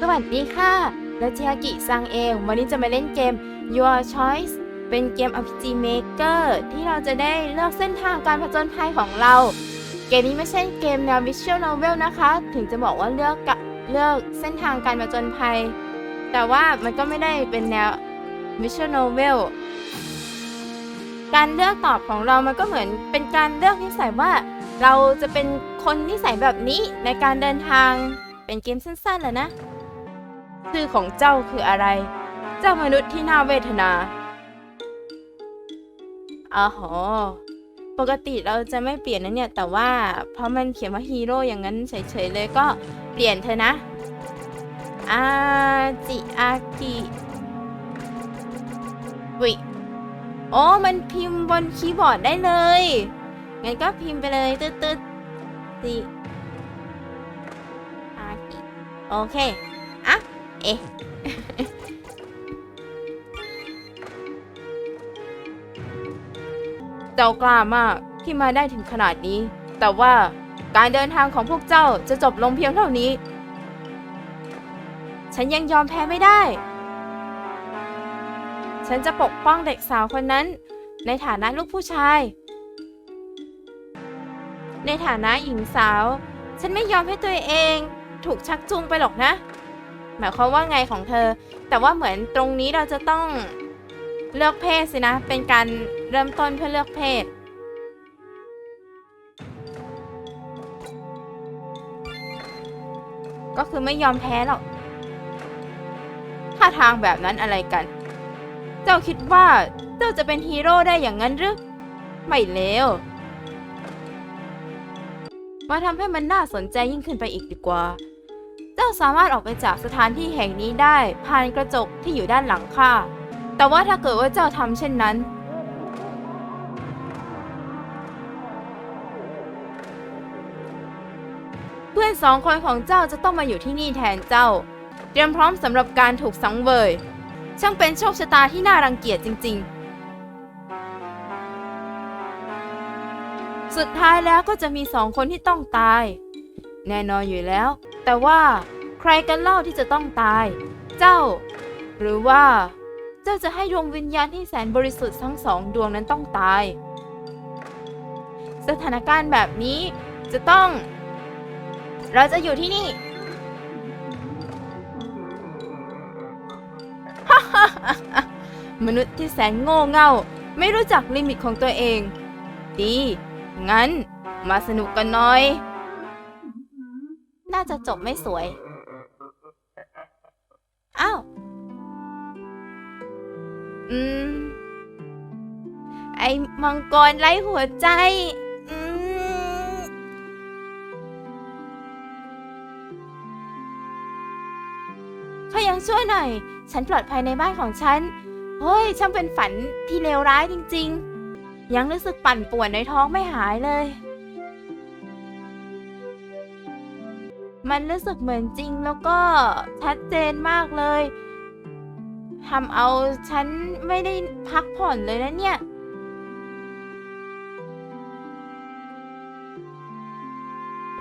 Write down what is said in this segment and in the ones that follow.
สวัสดีค่ะและเจียกิซังเองวันนี้จะมาเล่นเกม Your Choice เป็นเกม RPG Maker ที่เราจะได้เลือกเส้นทางการผจญภัยของเรา เกมนี้ไม่ใช่เกมแนว Visual Novel นะคะ ถึงจะบอกว่าเลือกกะเลือกเส้นทางการผจญภัย แต่ว่ามันก็ไม่ได้เป็นแนว Visual Novel การเลือกตอบของเรามันก็เหมือนเป็นการเลือกนิสัยว่า เราจะเป็นคนนิสัยแบบนี้ในการเดินทางเป็นเกมสั้นๆแหละนะ ชื่อของเจ้าคืออะไร เจ้ามนุษย์ที่น่าเวทนาอ๋อปกติเราจะไม่เปลี่ยนนะเนี่ย แต่ว่าเพราะมันเขียนว่าฮีโร่อย่างนั้นเฉยๆเลยก็เปลี่ยนเธอะนะ อาจิอากิวิโอ้มันพิมพ์บนคีย์บอร์ดได้เลย งั้นก็พิมพ์ไปเลยตึ๊ดตึ๊ดจิอากิโอเค เอ๊ะเจ้ากล้ามากที่มาได้ถึงขนาดนี้ แต่ว่าการเดินทางของพวกเจ้าจะจบลงเพียงเท่านี้ ฉันยังยอมแพ้ไม่ได้ ฉันจะปกป้องเด็กสาวคนนั้น ในฐานะลูกผู้ชาย ในฐานะหญิงสาว ฉันไม่ยอมให้ตัวเอง ถูกชักจูงไปหรอกนะ หมายความว่าไงของเธอ แต่ว่าเหมือนตรงนี้เราจะต้องเลือกเพศสินะ เป็นการเริ่มต้นเพื่อเลือกเพศ ก็คือไม่ยอมแพ้หรอกท่าทางแบบนั้นอะไรกัน เจ้าคิดว่าเจ้าจะเป็นฮีโร่ได้อย่างนั้นหรือ ไม่เลวมาทำให้มันน่าสนใจยิ่งขึ้นไปอีกดีกว่า เจ้าสามารถออกไปจากสถานที่แห่งนี้ได้ผ่านกระจกที่อยู่ด้านหลังข้าแต่ว่าถ้าเกิดว่าเจ้าทำเช่นนั้น เพื่อนสองคนของเจ้าจะต้องมาอยู่ที่นี่แทนเจ้า เตรียมพร้อมสำหรับการถูกสังเวย ช่างเป็นโชคชะตาที่น่ารังเกียจจริง ๆสุดท้ายแล้วก็จะมีสองคนที่ต้องตาย แน่นอนอยู่แล้ว แต่ว่า รกันเล่าที่จะต้องตาย เจ้า หรือว่า เจ้าจะให้ดวงวิญญาณที่แสนบริสุทธิ์ทั้งสองดวงนั้นต้องตาย สถานการณ์แบบนี้จะต้อง เราจะอยู่ที่นี่มนุษย์ที่แสนโง่เง่า ไม่รู้จักลิมิตของตัวเอง ดี งั้น มาสนุกกันหน่อย น่าจะจบไม่สวย อ้าว อืม ไอ้มังกรไร้หัวใจ อืมถ้ายังช่วยหน่อย ฉันปลอดภัยในบ้านของฉัน เฮ้ย ช่างเป็นฝันที่เลวร้ายจริง ๆ ยังรู้สึกปั่นป่วนในท้องไม่หายเลย มันรู้สึกเหมือนจริงแล้วก็ชัดเจนมากเลยทำเอาฉันไม่ได้พักผ่อนเลยนะเนี่ย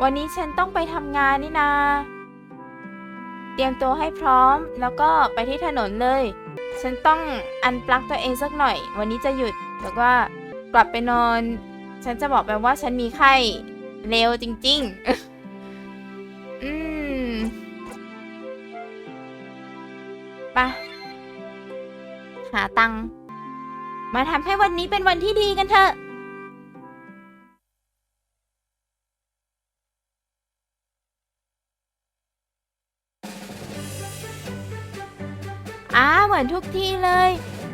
วันนี้ฉันต้องไปทำงานนี่นา เตรียมตัวให้พร้อมแล้วก็ไปที่ถนนเลย ฉันต้องอันปลั๊กตัวเองสักหน่อย วันนี้จะหยุดแล้วก็กลับไปนอน ฉันจะบอกไปว่าฉันมีไข้เร็วจริง ๆ อืมไปะหาตังค์มาทำให้วันนี้เป็นวันที่ดีกันเถอะ อ้าเหมือนทุกที่เลย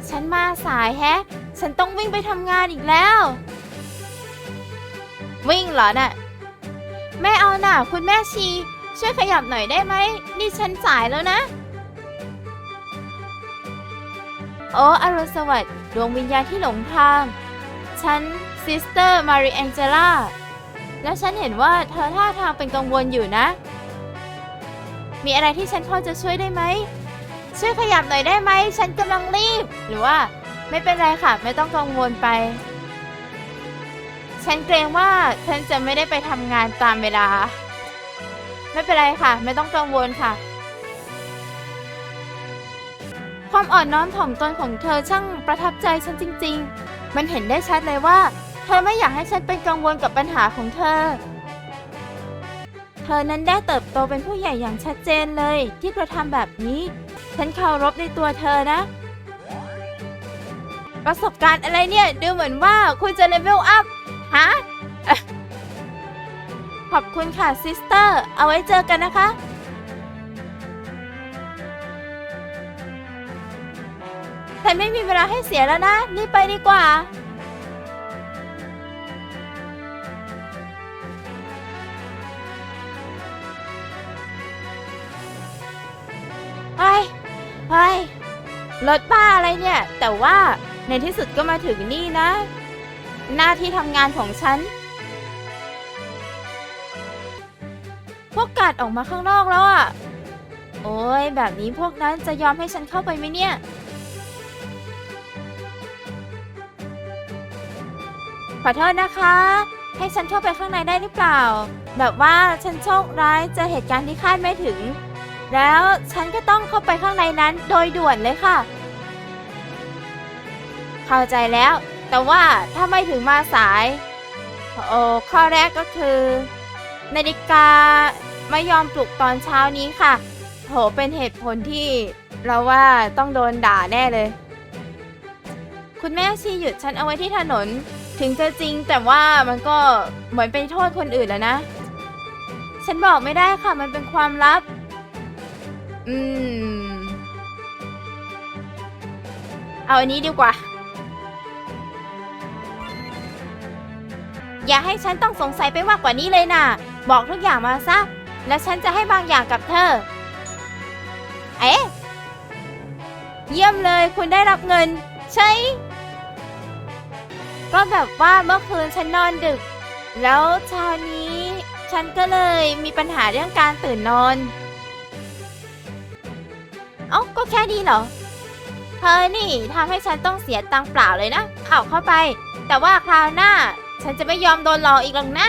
ฉันมาสายแฮะ ฉันต้องวิ่งไปทำงานอีกแล้ว วิ่งเหรอน่ะไม่เอาน่ะคุณแม่ชี ช่วยขยับหน่อยได้ไหม นี่ฉันสายแล้วนะ โอ้อรุณสวัสดิ์ดวงวิญญาณที่หลงทาง ฉันซิสเตอร์มาริแองเจล่า แล้วฉันเห็นว่าเธอท่าทางเป็นกังวลอยู่นะ มีอะไรที่ฉันพอจะช่วยได้ไหม ช่วยขยับหน่อยได้ไหม ฉันกำลังรีบ หรือว่าไม่เป็นไรค่ะ ไม่ต้องกังวลไป ฉันเกรงว่าฉันจะไม่ได้ไปทำงานตามเวลา ไม่เป็นไรค่ะ ไม่ต้องกังวลค่ะ ความอ่อนน้อมถ่อมตนของเธอช่างประทับใจฉันจริง ๆ มันเห็นได้ชัดเลยว่า เธอไม่อยากให้ฉันเป็นกังวลกับปัญหาของเธอ เธอนั้นได้เติบโตเป็นผู้ใหญ่อย่างชัดเจนเลย ที่กระทำแบบนี้ ฉันเคารพในตัวเธอนะ ประสบการณ์อะไรเนี่ย ดูเหมือนว่าคุณจะเลเวลอัพฮะ ขอบคุณค่ะซิสเตอร์ เอาไว้เจอกันนะคะฉันไม่มีเวลาให้เสียแล้วนะรีบไปดีกว่า ไป ไป รถบ้าอะไรเนี่ย แต่ว่าในที่สุดก็มาถึงนี่นะ หน้าที่ทำงานของฉัน วกกาดออกมาข้างนอกแล้วอะโอ้ยแบบนี้พวกนั้นจะยอมให้ฉันเข้าไปไหมเนี่ย ขอโทษนะคะ ให้ฉันเข้าไปข้างในได้หรือเปล่า แบบว่าฉันโชคร้ายเจอเหตุการณ์ที่คาดไม่ถึง แล้วฉันก็ต้องเข้าไปข้างในนั้นโดยด่วนเลยค่ะ เข้าใจแล้ว แต่ว่าถ้าไม่ถึงมาสาย โอ้ข้อแรกก็คือ นาฬิกา ไม่ยอมปลุกตอนเช้านี้ค่ะโหเป็นเหตุผลที่เราว่าต้องโดนด่าแน่เลย คุณแม่ชีหยุดฉันเอาไว้ที่ถนน ถึงจะจริงแต่ว่ามันก็เหมือนเป็นโทษคนอื่นแล้วนะ ฉันบอกไม่ได้ค่ะมันเป็นความลับ อืม เอาอันนี้ดีกว่า อย่าให้ฉันต้องสงสัยไปมากกว่านี้เลยนะ บอกทุกอย่างมาซะ และฉันจะให้บางอย่างกับเธอ เอ๊ะ เยี่ยมเลยคุณได้รับเงิน ใช่ ก็แบบว่าเมื่อคืนฉันนอนดึก แล้วเช้านี้ ฉันก็เลยมีปัญหาเรื่องการตื่นนอน เอ้าก็แค่นี้เหรอ เธอนี่ทำให้ฉันต้องเสียตังเปล่าเลยนะเอาเข้าไป แต่ว่าคราวหน้า ฉันจะไม่ยอมโดนหลอกอีกหรอกนะ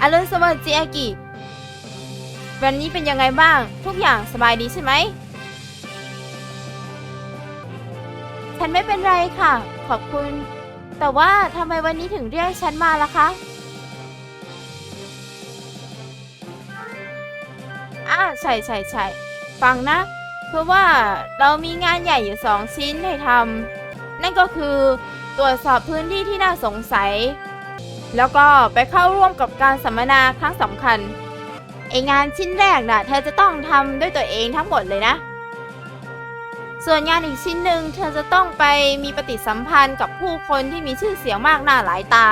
อรุณสวัสดิ์จิอากิ วันนี้เป็นยังไงบ้าง ทุกอย่างสบายดีใช่ไหม ฉันไม่เป็นไรค่ะ ขอบคุณ แต่ว่าทำไมวันนี้ถึงเรียกฉันมาล่ะคะ อ่าใช่ใช่ใช่ฟังนะ เพราะว่าเรามีงานใหญ่อยู่สองชิ้นให้ทำ นั่นก็คือตรวจสอบพื้นที่ที่น่าสงสัย แล้วก็ไปเข้าร่วมกับการสัมมนาครั้งสำคัญไองานชิ้นแรกน่ะ เธอจะต้องทำด้วยตัวเองทั้งหมดเลยนะ ส่วนงานอีกชิ้นหนึ่งเธอจะต้องไปมีปฏิสัมพันธ์กับผู้คนที่มีชื่อเสียงมากหน้าหลายตา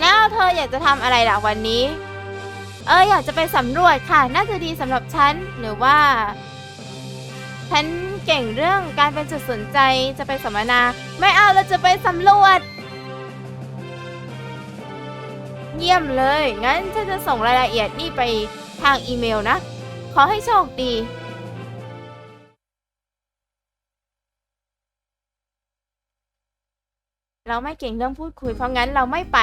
แล้วเธออยากจะทำอะไรล่ะวันนี้ เอออยากจะไปสำรวจค่ะ น่าจะดีสำหรับฉันหรือว่า ฉันเก่งเรื่องการเป็นจุดสนใจจะไปสัมมนา ไม่เอาเราจะไปสำรวจ เยี่ยมเลย งั้นฉันจะส่งรายละเอียดนี่ไปทางอีเมลนะ ขอให้โชคดีเราไม่เก่งเรื่องพูดคุยเพราะงั้นเราไม่ไป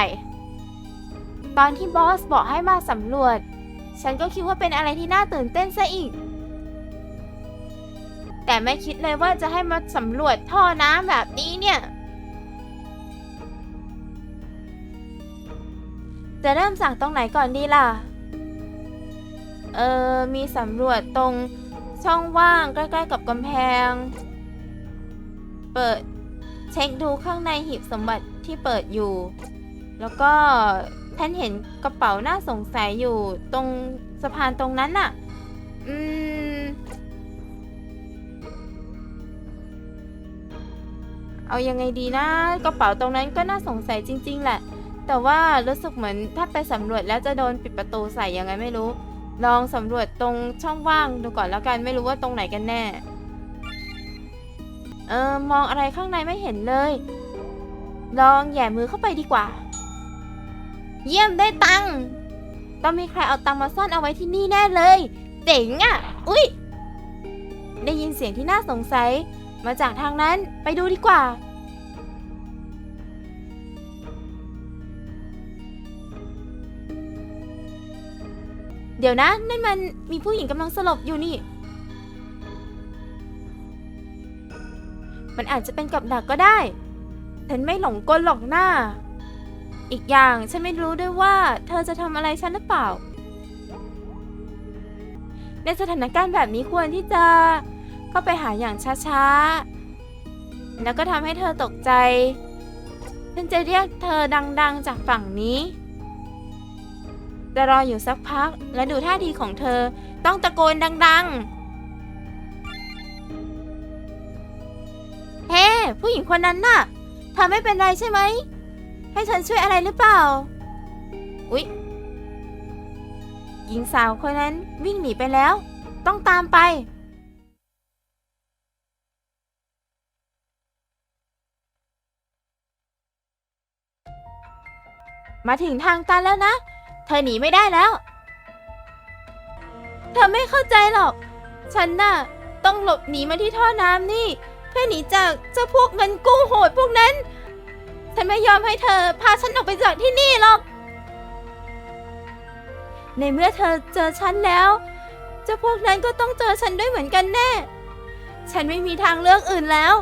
ตอนที่บอสบอกให้มาสำรวจ ฉันก็คิดว่าเป็นอะไรที่น่าตื่นเต้นซะอีก แต่ไม่คิดเลยว่าจะให้มาสำรวจท่อน้ำแบบนี้เนี่ย จะเริ่มจากตรงไหนก่อนดีล่ะ เออ มีสำรวจตรงช่องว่างใกล้ๆกับกำแพง เปิดเช็คดูข้างในหีบสมบัติที่เปิดอยู่ แล้วก็ท่านเห็นกระเป๋าน่าสงสัยอยู่ตรงสะพานตรงนั้นน่ะ อืม เอายังไงดีนะ กระเป๋าตรงนั้นก็น่าสงสัยจริง ๆ แหละ แต่ว่ารู้สึกเหมือนถ้าไปสำรวจแล้วจะโดนปิดประตูใส่ยังไงไม่รู้ ลองสำรวจตรงช่องว่างดูก่อนแล้วกันไม่รู้ว่าตรงไหนกันแน่ เออมองอะไรข้างในไม่เห็นเลย ลองแหย่มือเข้าไปดีกว่า เยี่ยมได้ตังค์ต้องมีใครเอาตังค์มาซ่อนเอาไว้ที่นี่แน่เลยเจ๋งอะ่ะ อุ๊ย ได้ยินเสียงที่น่าสงสัย มาจากทางนั้นไปดูดีกว่า เดี๋ยวนะ นั่นมันมีผู้หญิงกำลังสลบอยู่นี่ มันอาจจะเป็นกับดักก็ได้ ฉันไม่หลงกลหรอกหน้า อีกอย่างฉันไม่รู้ด้วยว่า เธอจะทำอะไรฉันหรือเปล่า ในสถานการณ์แบบนี้ควรที่จะเข้าไปหาอย่างช้าๆ แล้วก็ทำให้เธอตกใจ ฉันจะเรียกเธอดังๆจากฝั่งนี้ จะรออยู่สักพักและดูท่าทีของเธอต้องตะโกนดังๆ เฮ้ผู้หญิงคนนั้นน่ะเธอไม่เป็นไรใช่ไหม ให้ฉันช่วยอะไรหรือเปล่า อุ๊ย หญิงสาวคนนั้นวิ่งหนีไปแล้ว ต้องตามไป มาถึงทางตันแล้วนะ เธอหนีไม่ได้แล้ว เธอไม่เข้าใจหรอก ฉันน่ะ ต้องหลบหนีมาที่ท่อน้ำนี่ เพื่อหนีจากเจ้าพวกเงินกู้โหดพวกนั้น ฉันไม่ยอมให้เธอพาฉันออกไปจากที่นี่หรอก ในเมื่อเธอเจอฉันแล้ว เจ้าพวกนั้นก็ต้องเจอฉันด้วยเหมือนกันแน่ ฉันไม่มีทางเลือกอื่นแล้ว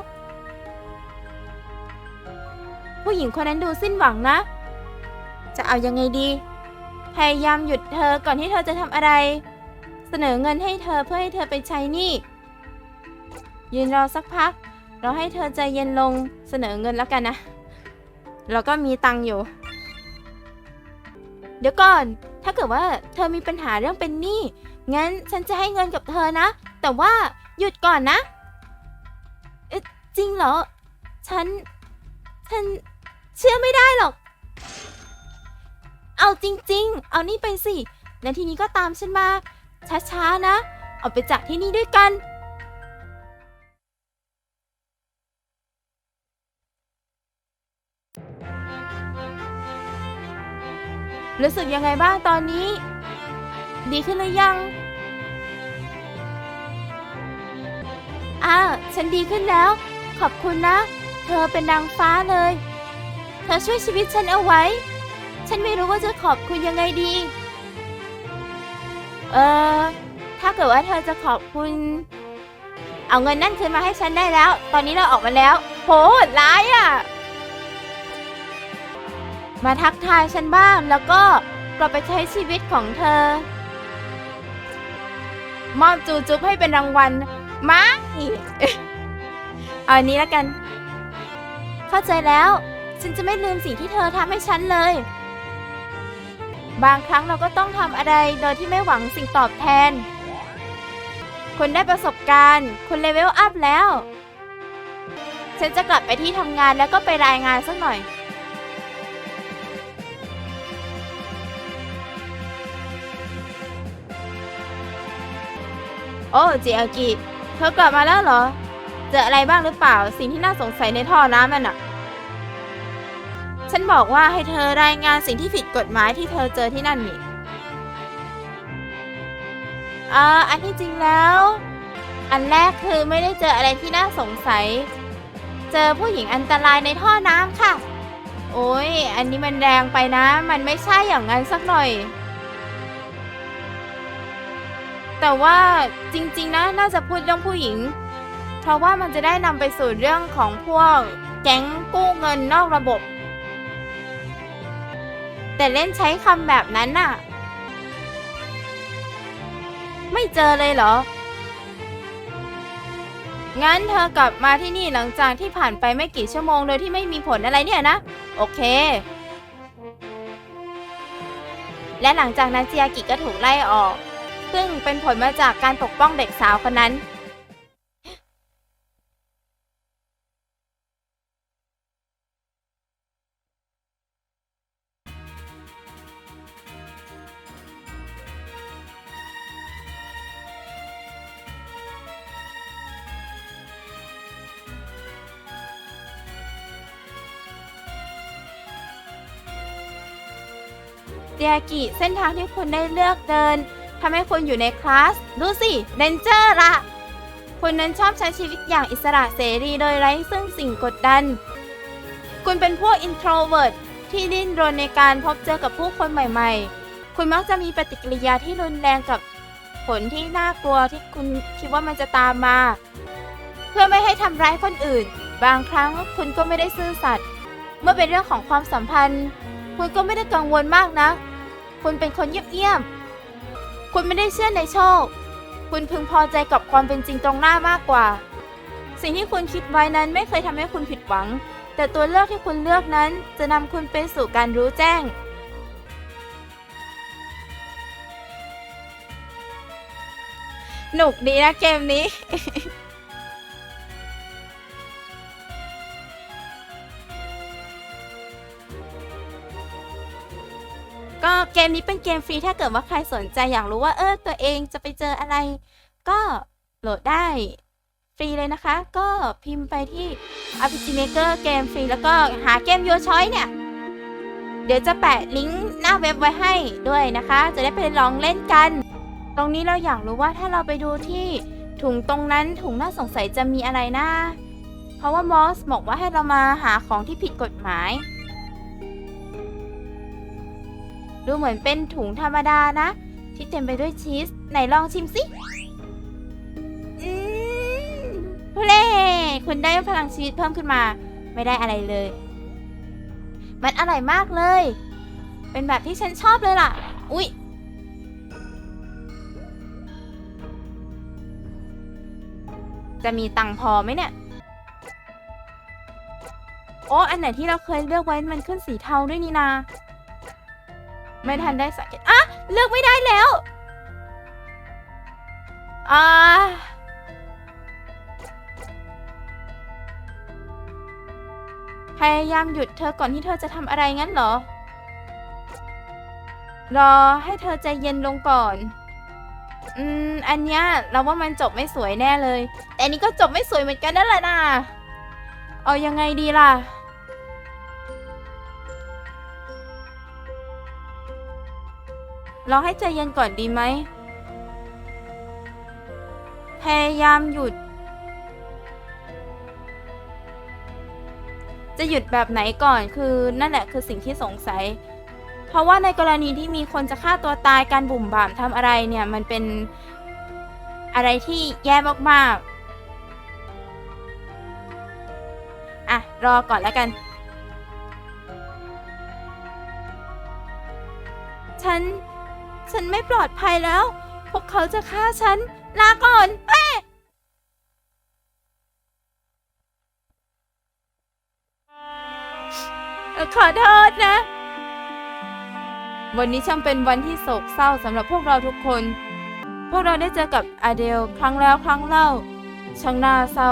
ผู้หญิงคนนั้นดูสิ้นหวังนะ จะเอายังไงดี พยายามหยุดเธอก่อนที่เธอจะทำอะไร เสนอเงินให้เธอเพื่อให้เธอไปใช้หนี้ยืนรอสักพัก เราให้เธอใจเย็นลงเสนอเงินแล้วกันนะแล้วก็มีตังค์อยู่ เดี๋ยวก่อน ถ้าเกิดว่าเธอมีปัญหาเรื่องเป็นหนี้งั้นฉันจะให้เงินกับเธอนะ แต่ว่าหยุดก่อนนะเอ๊ะจริงเหรอ ฉัน ฉันเชื่อไม่ได้หรอก เอาจริง ๆ เอานี่ไปสิ และทีนี้ก็ตามฉันมา ช้าๆนะ ออกไปจากที่นี่ด้วยกัน รู้สึกยังไงบ้างตอนนี้ ดีขึ้นหรือยัง อ้าวฉันดีขึ้นแล้ว ขอบคุณนะ เธอเป็นนางฟ้าเลย เธอช่วยชีวิตฉันเอาไว้ ฉันไม่รู้ว่าจะขอบคุณยังไงดี เออ ถ้าเกิดว่าเธอจะขอบคุณ เอาเงินนั่นคืนมาให้ฉันได้แล้ว ตอนนี้เราออกมาแล้วโหดร้ายอะ มาทักทายฉันบ้างแล้วก็กลับไปใช้ชีวิตของเธอ มอบจูจุ๊บให้เป็นรางวัลมาเอาอันนี้แล้วกัน เข้าใจแล้ว ฉันจะไม่ลืมสิ่งที่เธอทำให้ฉันเลย บางครั้งเราก็ต้องทำอะไรโดยที่ไม่หวังสิ่งตอบแทน คุณได้ประสบการณ์ คุณเลเวลอัพแล้ว ฉันจะกลับไปที่ทำงานแล้วก็ไปรายงานสักหน่อย โอ้เจอากิ เธอกลับมาแล้วเหรอ เจออะไรบ้างหรือเปล่า สิ่งที่น่าสงสัยในท่อน้ำนั่นน่ะ ฉันบอกว่าให้เธอรายงานสิ่งที่ผิดกฎหมายที่เธอเจอที่นั่นนี่อ่าอันที่จริงแล้ว อันแรกคือไม่ได้เจออะไรที่น่าสงสัย เจอผู้หญิงอันตรายในท่อน้ำค่ะ โอ้ย อันนี้มันแรงไปนะ มันไม่ใช่อย่างนั้นสักหน่อย แต่ว่าจริงๆนะน่าจะพูดเรื่องผู้หญิง เพราะว่ามันจะได้นำไปสู่เรื่องของพวกแก๊งกู้เงินนอกระบบ แต่เล่นใช้คำแบบนั้นน่ะ ไม่เจอเลยเหรอ งั้นเธอกลับมาที่นี่หลังจากที่ผ่านไปไม่กี่ชั่วโมงโดยที่ไม่มีผลอะไรเนี่ยนะ โอเค และหลังจากนั้นเจียกิก็ถูกไล่ออก ซึ่งเป็นผลมาจากการปกป้องเด็กสาวคนนั้น เจียกิ เส้นทางที่คุณได้เลือกเดินทำให้คุณอยู่ในคลาส ดูสิเรนเจอร์ละคุณนั้นชอบใช้ชีวิตอย่างอิสระเสรีโดยไร้ซึ่งสิ่งกดดัน คุณเป็นพวก introvert ที่ดิ้นรนในการพบเจอกับผู้คนใหม่ ๆ คุณมักจะมีปฏิกิริยาที่รุนแรงกับผลที่น่ากลัวที่คุณคิดว่ามันจะตามมา เพื่อไม่ให้ทำร้ายคนอื่น บางครั้งคุณก็ไม่ได้ซื่อสัตย์เมื่อเป็นเรื่องของความสัมพันธ์ คุณก็ไม่ได้กังวลมากนะ คุณเป็นคนเงียบๆคุณไม่ได้เชื่อในโชค คุณพึงพอใจกับความเป็นจริงตรงหน้ามากกว่า สิ่งที่คุณคิดไว้นั้นไม่เคยทำให้คุณผิดหวัง แต่ตัวเลือกที่คุณเลือกนั้นจะนำคุณไปสู่การรู้แจ้ง หนุกดีนะเกมนี้ ก็เกมนี้เป็นเกมฟรีถ้าเกิดว่าใครสนใจอยากรู้ว่าเออตัวเองจะไปเจออะไร ก็โหลดได้ฟรีเลยนะคะ ก็พิมพ์ไปที่ RPG Maker เกมฟรีแล้วก็หาเกม Your Choice เนี่ย เดี๋ยวจะแปะลิงก์หน้าเว็บไว้ให้ด้วยนะคะ จะได้ไปลองเล่นกัน ตรงนี้เราอยากรู้ว่าถ้าเราไปดูที่ถุงตรงนั้นถุงน่าสงสัยจะมีอะไรนะ เพราะว่ามอสบอกว่าให้เรามาหาของที่ผิดกฎหมาย ดูเหมือนเป็นถุงธรรมดานะ ที่เต็มไปด้วยชีส ไหนลองชิมสิอืมเล่คุณได้พลังชีวิตเพิ่มขึ้นมา ไม่ได้อะไรเลย มันอร่อยมากเลย เป็นแบบที่ฉันชอบเลยล่ะ อุ๊ยจะมีตังพอไหมเนี่ย โอ้ อันไหนที่เราเคยเลือกไว้มันขึ้นสีเทาด้วยนี่นา ไม่ทันได้สังเกตอะเลือกไม่ได้แล้วอ่าพยายามหยุดเธอก่อนที่เธอจะทำอะไรงั้นเหรอ รอให้เธอใจเย็นลงก่อน อืม อันเนี้ยเราว่ามันจบไม่สวยแน่เลย แต่นนี้ก็จบไม่สวยเหมือนกันนั่นแหละนะเอายังไงดีล่ะ เราให้ใจเย็นก่อนดีไหม พยายามหยุด จะหยุดแบบไหนก่อนคือนั่นแหละคือสิ่งที่สงสัย เพราะว่าในกรณีที่มีคนจะฆ่าตัวตายการบุ่มบ่ามทำอะไรเนี่ยมันเป็นอะไรที่แย่มากๆ อะ รอก่อนแล้วกัน ไม่ปลอดภัยแล้ว พวกเขาจะฆ่าฉัน ลาก่อนเอ้ยเอ่อขอโทษนะ วันนี้ช่างเป็นวันที่โศกเศร้าสำหรับพวกเราทุกคน พวกเราได้เจอกับอาเดลครั้งแล้วครั้งเล่า ช่างน่าเศร้า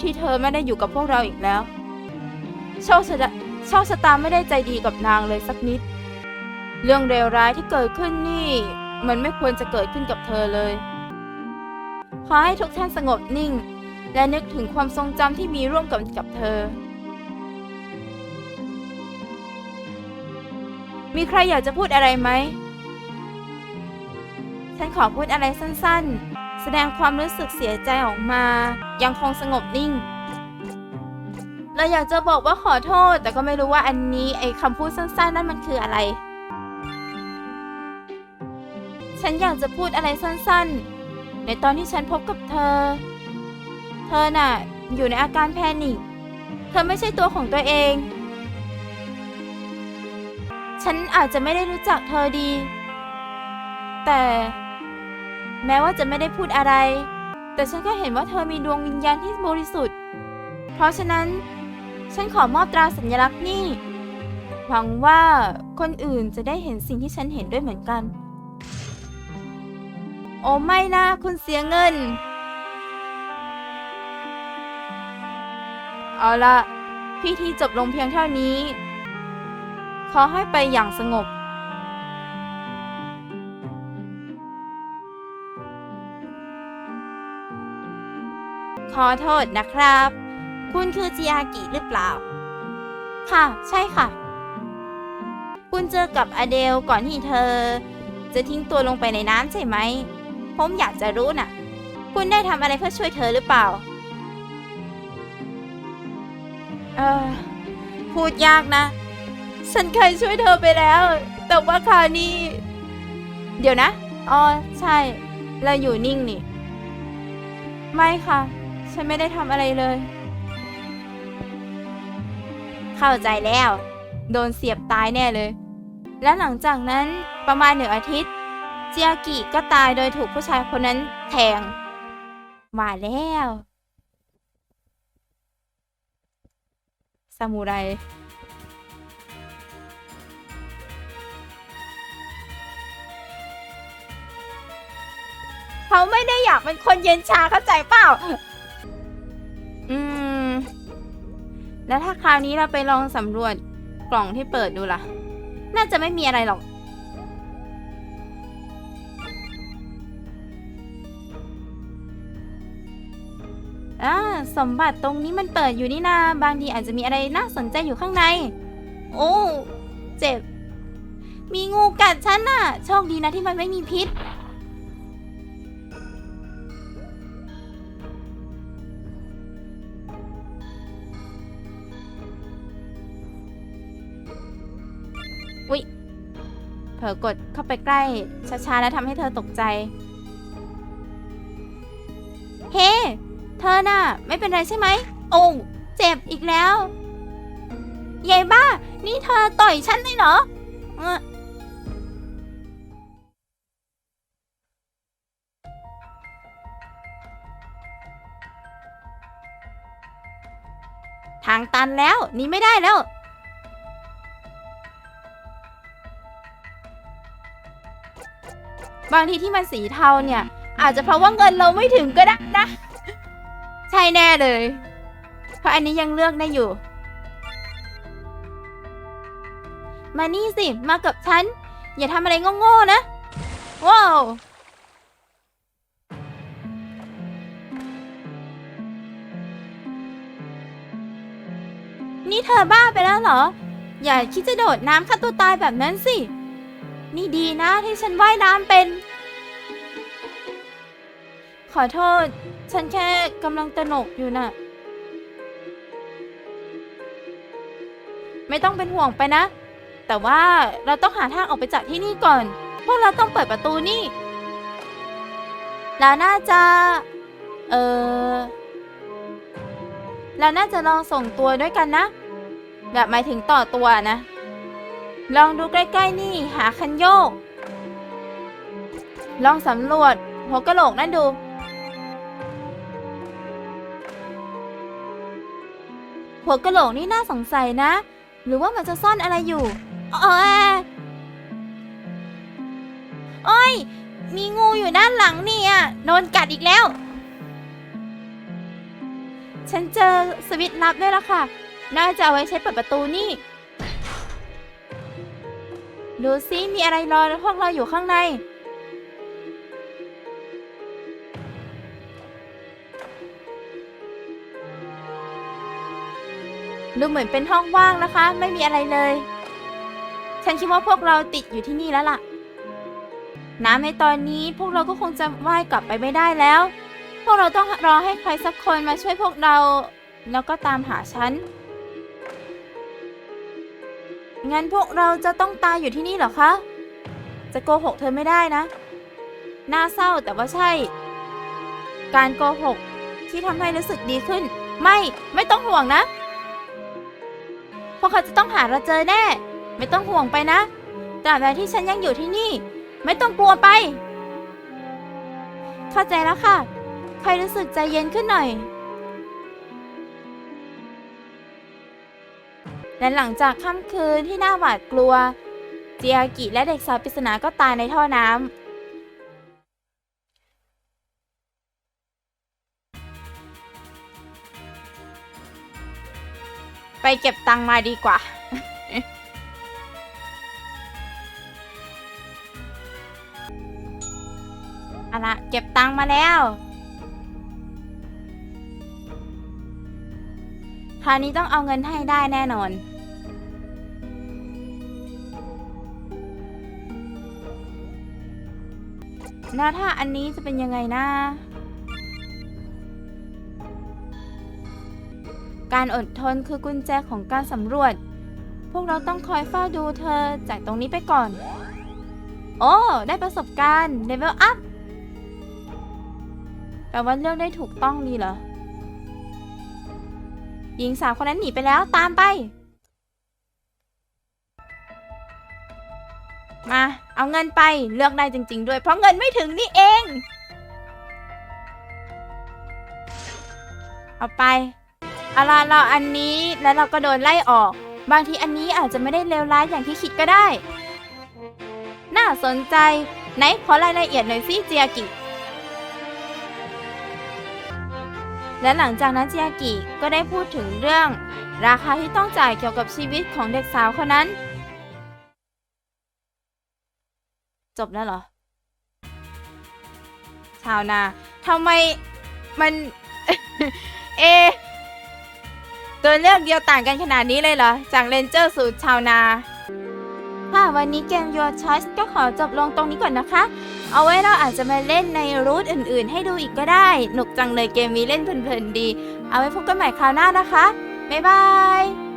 ที่เธอไม่ได้อยู่กับพวกเราอีกแล้ว โชคชะตาโชคชะตาไม่ได้ใจดีกับนางเลยสักนิด เรื่องเลวร้ายที่เกิดขึ้นนี่ มันไม่ควรจะเกิดขึ้นกับเธอเลย ขอให้ทุกท่านสงบนิ่ง และนึกถึงความทรงจำที่มีร่วมกับกับเธอ มีใครอยากจะพูดอะไรไหม ฉันขอพูดอะไรสั้นๆ แสดงความรู้สึกเสียใจออกมา ยังคงสงบนิ่งเราอยากจะบอกว่าขอโทษ แต่ก็ไม่รู้ว่าอันนี้ไอ้คำพูดสั้นๆ นั่นมันคืออะไร ฉันอยากจะพูดอะไรสั้นๆ ในตอนที่ฉันพบกับเธอ เธอน่ะ อยู่ในอาการแพนิค เธอไม่ใช่ตัวของตัวเอง ฉันอาจจะไม่ได้รู้จักเธอดี แต่ แม้ว่าจะไม่ได้พูดอะไร แต่ฉันก็เห็นว่าเธอมีดวงวิญญาณที่บริสุทธิ์ เพราะฉะนั้น ฉันขอมอบตราสัญลักษณ์นี่หวังว่าคนอื่นจะได้เห็นสิ่งที่ฉันเห็นด้วยเหมือนกัน โอ้ไม่นะ คุณเสียเงิน เอาละพิธีจบลงเพียงเท่านี้ ขอให้ไปอย่างสงบ ขอโทษนะครับ คุณคือจิอากิหรือเปล่า ค่ะ ใช่ค่ะ คุณเจอกับอเดลก่อนที่เธอ จะทิ้งตัวลงไปในน้ำใช่ไหม ผมอยากจะรู้น่ะ คุณได้ทำอะไรเพื่อช่วยเธอหรือเปล่า เออพูดยากนะ ฉันเคยช่วยเธอไปแล้ว แต่ว่าคราวนี้ เดี๋ยวนะ อ๋อ ใช่ เราอยู่นิ่งนี่ ไม่ค่ะ ฉันไม่ได้ทำอะไรเลย เข้าใจแล้ว โดนเสียบตายแน่เลย และหลังจากนั้นประมาณหนึ่งอาทิตย์ เจียกิก็ตายโดยถูกผู้ชายคนนั้นแทงมาแล้ว ซามูไร เขาไม่ได้อยากเป็นคนเย็นชาเข้าใจเปล่า อืม แล้วถ้าคราวนี้เราไปลองสำรวจกล่องที่เปิดดูล่ะ น่าจะไม่มีอะไรหรอก สมบัติตรงนี้มันเปิดอยู่นี่นา บางทีอาจจะมีอะไรน่าสนใจอยู่ข้างใน โอ้เจ็บ มีงูกัดฉันน่ะ โชคดีนะที่มันไม่มีพิษ อุ๊ย เผลอกดเข้าไปใกล้ ช้าๆ แล้วทำให้เธอตกใจ เฮ้ เธอน่ะ ไม่เป็นไรใช่ไหม โอ้เจ็บอีกแล้วยายบ้า นี่เธอต่อยฉันเลยเหรอเอ่อทางตันแล้วหนีไม่ได้แล้ว บางทีที่มันสีเทาเนี่ย อาจจะเพราะว่าเงินเราไม่ถึงก็ได้นะ ใช่แน่เลย เพราะอันนี้ยังเลือกได้อยู่ มานี่สิ มากับฉัน อย่าทำอะไรโง่ๆนะ ว้าวนี่เธอบ้าไปแล้วเหรอ อย่าคิดจะโดดน้ำฆ่าตัวตายแบบนั้นสิ นี่ดีนะที่ฉันว่ายน้ำเป็น ขอโทษ ฉันแค่กำลังตระหนกอยู่น่ะ ไม่ต้องเป็นห่วงไปนะ แต่ว่าเราต้องหาทางออกไปจากที่นี่ก่อนพวกเราต้องเปิดประตูนี่แล้วน่าจะ เออเราน่าจะลองส่งตัวด้วยกันนะ แบบหมายถึงต่อตัวนะ ลองดูใกล้ ๆ นี่หาคันโยก ลองสำรวจหัวกะโหลกนั่นดู หัวกะโหลกนี่น่าสงสัยนะ หรือว่ามันจะซ่อนอะไรอยู่เอยโอ้ย มีงูอยู่ด้านหลังนี่อะโดนกัดอีกแล้ว ฉันเจอสวิตช์ลับด้วยละค่ะ น่าจะเอาไว้ใช้เปิดประตูนี่ ดูซิมีอะไรรอพวกเราอยู่ข้างใน ดูเหมือนเป็นห้องว่างนะคะ ไม่มีอะไรเลย ฉันคิดว่าพวกเราติดอยู่ที่นี่แล้วล่ะ น้ำในตอนนี้พวกเราก็คงจะว่ายกลับไปไม่ได้แล้ว พวกเราต้องรอให้ใครสักคนมาช่วยพวกเรา แล้วก็ตามหาฉัน งั้นพวกเราจะต้องตายอยู่ที่นี่เหรอคะ จะโกหกเธอไม่ได้นะ น่าเศร้าแต่ว่าใช่ การโกหกที่ทำให้รู้สึกดีขึ้น ไม่ ไม่ต้องห่วงนะ พวกเขาจะต้องหาเราเจอแน่ ไม่ต้องห่วงไปนะตราบใดที่ฉันยังอยู่ที่นี่ ไม่ต้องกลัวไป เข้าใจแล้วค่ะใครรู้สึกใจเย็นขึ้นหน่อย และหลังจากค่ำคืนที่น่าหวาดกลัว เจียกิและเด็กสาวปริศนาก็ตายในท่อน้ำ เก็บตังค์มาดีกว่าอาละเก็บตังค์มาแล้วคราวนี้ต้องเอาเงินให้ได้แน่นอน แล้วถ้าอันนี้จะเป็นยังไงนะ การอดทนคือกุญแจของการสำรวจ พวกเราต้องคอยเฝ้าดูเธอจากตรงนี้ไปก่อน โอ้ ได้ประสบการณ์เลเวลอัพแปลว่าเลือกได้ถูกต้องดีเหรอ หญิงสาวคนนั้นหนีไปแล้วตามไป มา เอาเงินไปเลือกได้จริง ๆ ด้วย เพราะเงินไม่ถึงนี่เอง เอาไป เอาล่ะเราอันนี้แล้วเราก็โดนไล่ออก บางทีอันนี้อาจจะไม่ได้เลวร้ายอย่างที่คิดก็ได้ น่าสนใจ ไหนขอรายละเอียดหน่อยสิเจียกิ และหลังจากนั้นเจียกิก็ได้พูดถึงเรื่อง ราคาที่ต้องจ่ายเกี่ยวกับชีวิตของเด็กสาวคนนั้น จบแล้วเหรอ ชาวนาทำไมมัน เอ ตัวเลือกเดียวต่างกันขนาดนี้เลยเหรอ จากเรนเจอร์สู่ชาวนา ค่ะ วันนี้เกม Your Choice ก็ขอจบลงตรงนี้ก่อนนะคะ เอาไว้เราอาจจะมาเล่นในรูทอื่นๆ ให้ดูอีกก็ได้ หนุกจังเลยเกมนี้เล่นเพลินๆดี เอาไว้พบกันใหม่คราวหน้านะคะ บ๊ายบาย